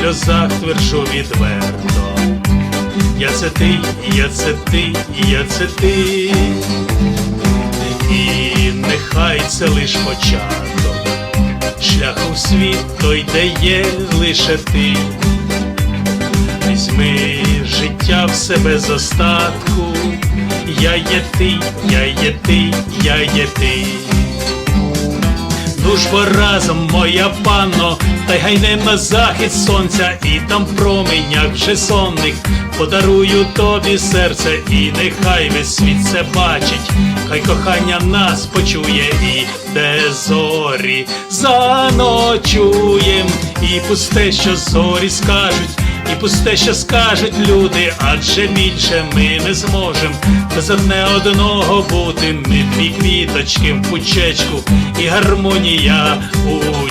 сльозах тверджу відверто. Я це ти, я це ти, я це ти. І нехай це лиш початок. Шляхом в світ той, де є лише ти. Візьми життя в себе з остатку. Я є ти, я є ти, я є ти. Ж бо разом, моя панно, та й гайне на захід сонця, і там променях вже сонних. Подарую тобі серце, і нехай весь світ це бачить, хай кохання нас почує, і де зорі заночуєм, і пусте, що зорі скажуть. Пусте, що скажуть люди, адже більше ми не зможем без одне одного бути. Ми дві квіточки в пучечку і гармонія у.